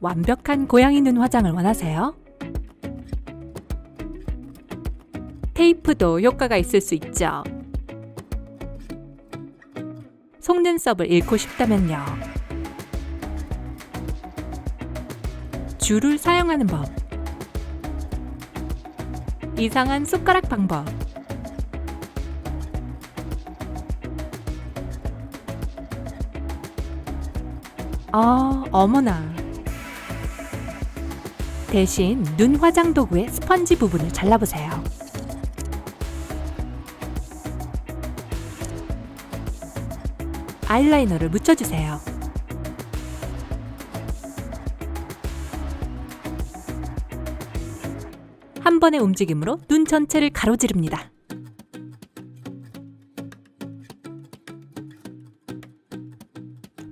완벽한 고양이 눈 화장을 원하세요? 테이프도 효과가 있을 수 있죠. 속눈썹을 잃고 싶다면요. 줄을 사용하는 법. 이상한 숟가락 방법. 아, 어머나. 대신 눈 화장 도구의 스펀지 부분을 잘라보세요. 아이라이너를 묻혀주세요. 한 번의 움직임으로 눈 전체를 가로지릅니다.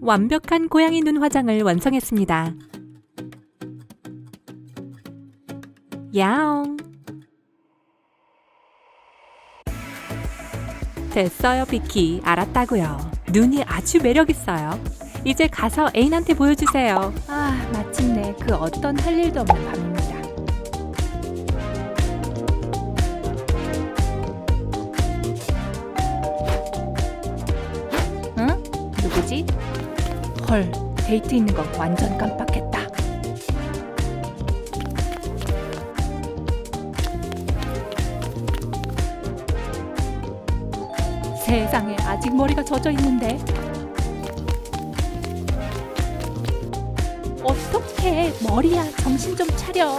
완벽한 고양이 눈 화장을 완성했습니다. 야옹. 됐어요, 비키. 알았다고요. 눈이 아주 매력 있어요. 이제 가서 애인한테 보여주세요. 아, 마침내 그 어떤 할 일도 없는 밤입니다. 응? 누구지? 헐, 데이트 있는 거 완전 깜빡했다. 세상에 아직 머리가 젖어 있는데. 어떡해 머리야? 정신 좀 차려.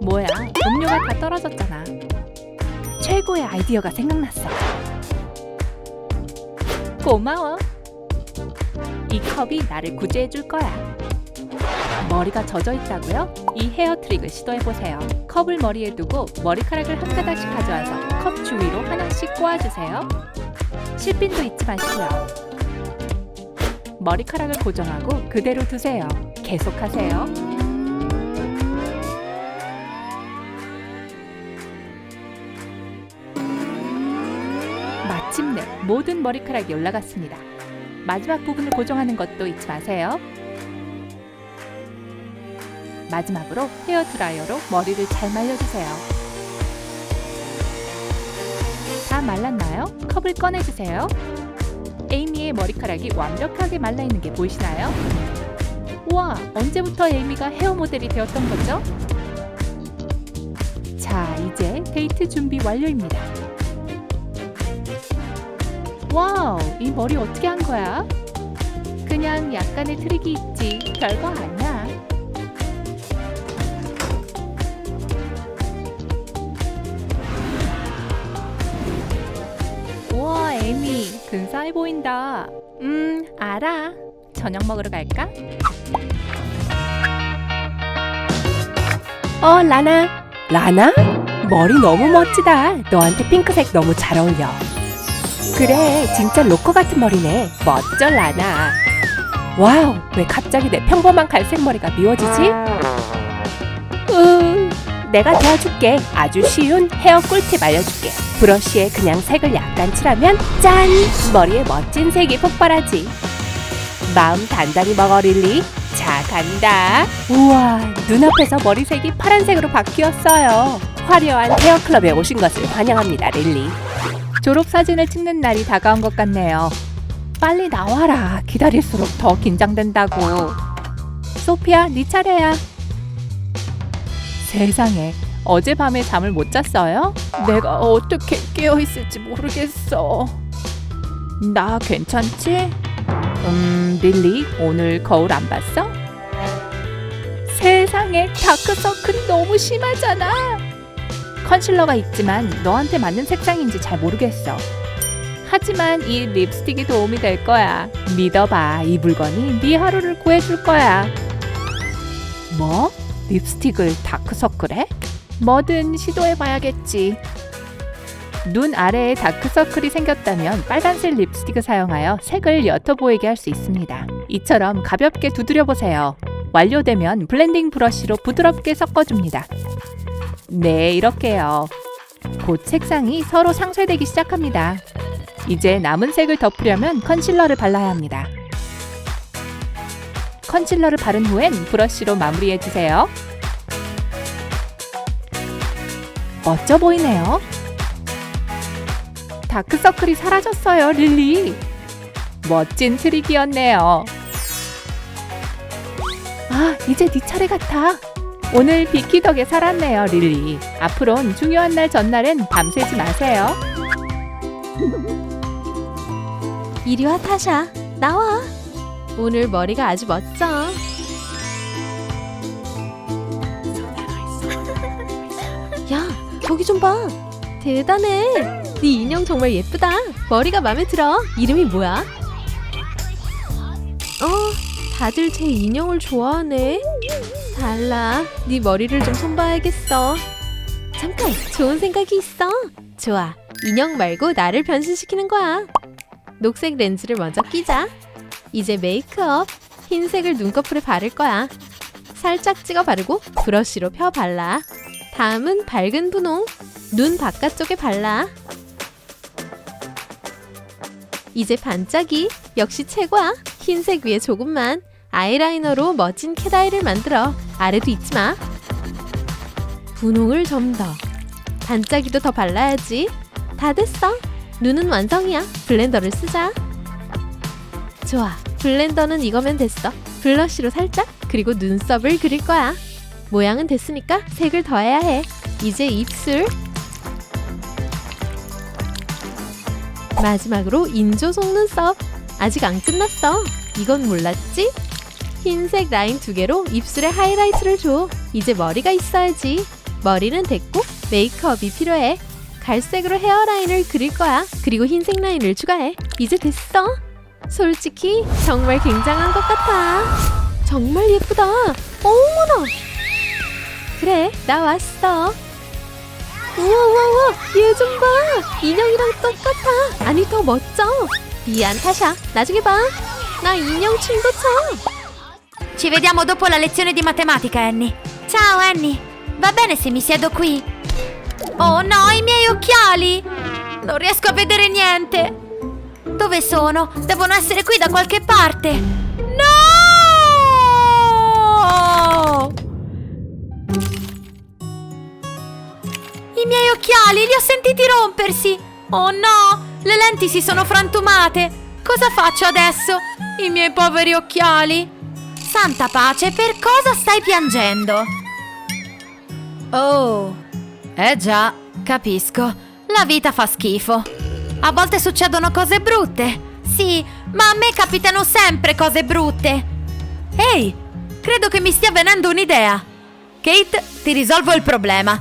뭐야? 음료가 다 떨어졌잖아. 최고의 아이디어가 생각났어. 고마워. 이 컵이 나를 구제해 줄 거야. 머리가 젖어 있다고요? 이 헤어 트릭을 시도해 보세요. 컵을 머리에 두고 머리카락을 한 가닥씩 가져와서 컵 주위로 하나씩 꼬아주세요 실핀도 잊지 마시고요 머리카락을 고정하고 그대로 두세요. 계속하세요. 마침내 모든 머리카락이 올라갔습니다. 마지막 부분을 고정하는 것도 잊지 마세요. 마지막으로 헤어 드라이어로 머리를 잘 말려주세요. 다 말랐나요? 컵을 꺼내주세요. 에이미의 머리카락이 완벽하게 말라 있는 게 보이시나요? 우와, 언제부터 에이미가 헤어 모델이 되었던 거죠? 자, 이제 데이트 준비 완료입니다. 와우, 이 머리 어떻게 한 거야? 그냥 약간의 트릭이 있지, 별거 아니야. 에이미, 근사해 보인다. 음, 알아. 저녁 먹으러 갈까? 어, 라나. 라나? 머리 너무 멋지다. 너한테 핑크색 너무 잘 어울려. 그래, 진짜 로커 같은 머리네. 멋져, 라나. 와우, 왜 갑자기 내 평범한 갈색 머리가 미워지지? 으, 내가 도와줄게. 아주 쉬운 헤어 꿀팁 알려줄게. 브러쉬에 그냥 색을 약간 칠하면 짠! 머리에 멋진 색이 폭발하지. 마음 단단히 먹어, 릴리. 자, 간다. 우와, 눈앞에서 머리색이 파란색으로 바뀌었어요. 화려한 헤어 클럽에 오신 것을 환영합니다, 릴리. 졸업 사진을 찍는 날이 다가온 것 같네요. 빨리 나와라. 기다릴수록 더 긴장된다고. 소피야, 네 차례야. 세상에, 어젯밤에 잠을 못 잤어요? 내가 어떻게 깨어 있을지 모르겠어. 나 괜찮지? 음, 릴리, 오늘 거울 안 봤어? 세상에, 다크서클이 너무 심하잖아. 컨실러가 있지만 너한테 맞는 색상인지 잘 모르겠어. 하지만 이 립스틱이 도움이 될 거야. 믿어봐. 이 물건이 네 하루를 구해줄 거야. 뭐? 립스틱을 다크서클에? 뭐든 시도해봐야겠지. 눈 아래에 다크서클이 생겼다면 빨간색 립스틱을 사용하여 색을 옅어 보이게 할 수 있습니다. 이처럼 가볍게 두드려 보세요. 완료되면 블렌딩 브러쉬로 부드럽게 섞어줍니다. 네, 이렇게요. 곧 색상이 서로 상쇄되기 시작합니다. 이제 남은 색을 덮으려면 컨실러를 발라야 합니다. 컨실러를 바른 후엔 브러쉬로 마무리해주세요. 멋져 보이네요. 다크서클이 사라졌어요, 릴리. 멋진 트릭이었네요. 아, 이제 네 차례 같아. 오늘 비키 덕에 살았네요, 릴리. 앞으론 중요한 날 전날엔 밤새지 마세요. 이리 와 타샤 나와 오늘 머리가 아주 멋져. 야 저기 좀 봐. 대단해. 네 인형 정말 예쁘다. 머리가 마음에 들어. 이름이 뭐야? 어 다들 제 인형을 좋아하네. 달라 네 머리를 좀 손봐야겠어. 잠깐 좋은 생각이 있어. 좋아 인형 말고 나를 변신시키는 거야. 녹색 렌즈를 먼저 끼자. 이제 메이크업. 흰색을 눈꺼풀에 바를 거야. 살짝 찍어 바르고 브러쉬로 펴 발라. 다음은 밝은 분홍. 눈 바깥쪽에 발라. 이제 반짝이. 역시 최고야. 흰색 위에 조금만. 아이라이너로 멋진 캣아이를 만들어. 아래도 잊지 마. 분홍을 좀 더. 반짝이도 더 발라야지. 다 됐어. 눈은 완성이야. 블렌더를 쓰자. 좋아. 블렌더는 이거면 됐어. 블러쉬로 살짝 그리고 눈썹을 그릴 거야. 모양은 됐으니까 색을 더해야 해. 이제 입술. 마지막으로 인조 속눈썹. 아직 안 끝났어. 이건 몰랐지? 흰색 라인 두 개로 입술에 하이라이트를 줘. 이제 머리가 있어야지. 머리는 됐고 메이크업이 필요해. 갈색으로 헤어라인을 그릴 거야. 그리고 흰색 라인을 추가해. 이제 됐어. 솔직히 정말 굉장한 것 같아. 정말 예쁘다. 어머나. 그래, 나 왔어. 우와, 우와, 우와, 얘 좀 봐. 인형이랑 똑같아. 아니, 더 멋져. 미안, 타샤. 나중에 봐. 나 인형 춤도 춰. Ci vediamo dopo la lezione di matematica, Annie. Ciao, Annie. Va bene se mi siedo qui? Oh no, i miei occhiali! Non riesco a vedere niente. Dove sono? Devono essere qui da qualche parte. No! I miei occhiali, li ho sentiti rompersi. Oh no, le lenti si sono frantumate. Cosa faccio adesso? I miei poveri occhiali. Santa pace, per cosa stai piangendo? Oh, eh già, capisco. La vita fa schifo. A volte succedono cose brutte. Sì, ma a me capitano sempre cose brutte. Ehi, credo che mi stia venendo un'idea. Kate, ti risolvo il problema.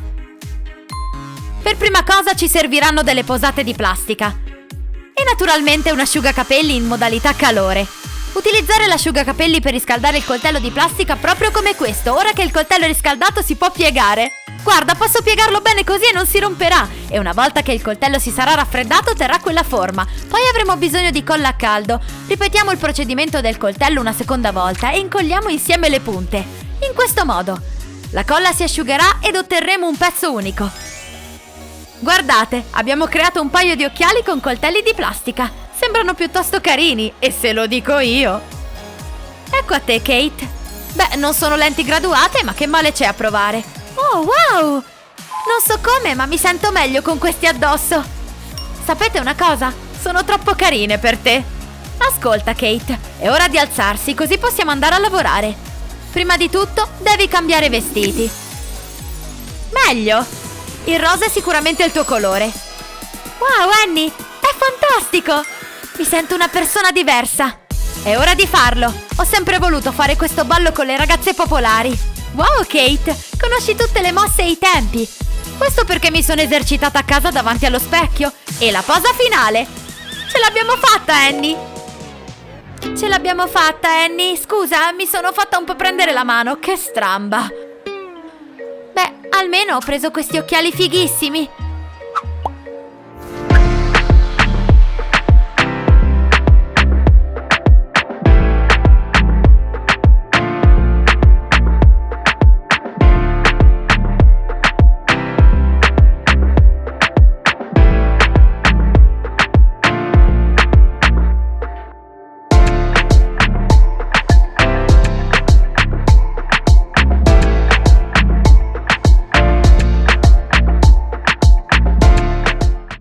Per prima cosa ci serviranno delle posate di plastica. E naturalmente un asciugacapelli in modalità calore. Utilizzare l'asciugacapelli per riscaldare il coltello di plastica proprio come questo. Ora che il coltello è riscaldato si può piegare. Guarda, posso piegarlo bene così e non si romperà. E una volta che il coltello si sarà raffreddato terrà quella forma. Poi avremo bisogno di colla a caldo. Ripetiamo il procedimento del coltello una seconda volta e incolliamo insieme le punte. In questo modo. La colla si asciugherà ed otterremo un pezzo unico. Guardate, abbiamo creato un paio di occhiali con coltelli di plastica. Sembrano piuttosto carini, e se lo dico io. Ecco a te, Kate. Beh, non sono lenti graduate, ma che male c'è a provare? Oh, wow! Non so come, ma mi sento meglio con questi addosso. Sapete una cosa? Sono troppo carine per te. Ascolta, Kate, è ora di alzarsi, così possiamo andare a lavorare. Prima di tutto, devi cambiare vestiti. Meglio! Il rosa è sicuramente il tuo colore. Wow, Annie, è fantastico! Mi sento una persona diversa. È ora di farlo. Ho sempre voluto fare questo ballo con le ragazze popolari. Wow, Kate, conosci tutte le mosse e i tempi. Questo perché mi sono esercitata a casa davanti allo specchio. E la posa finale. Ce l'abbiamo fatta, Annie. Ce l'abbiamo fatta, Annie. Scusa, mi sono fatta un po' prendere la mano. Che stramba. Beh, almeno ho preso questi occhiali fighissimi.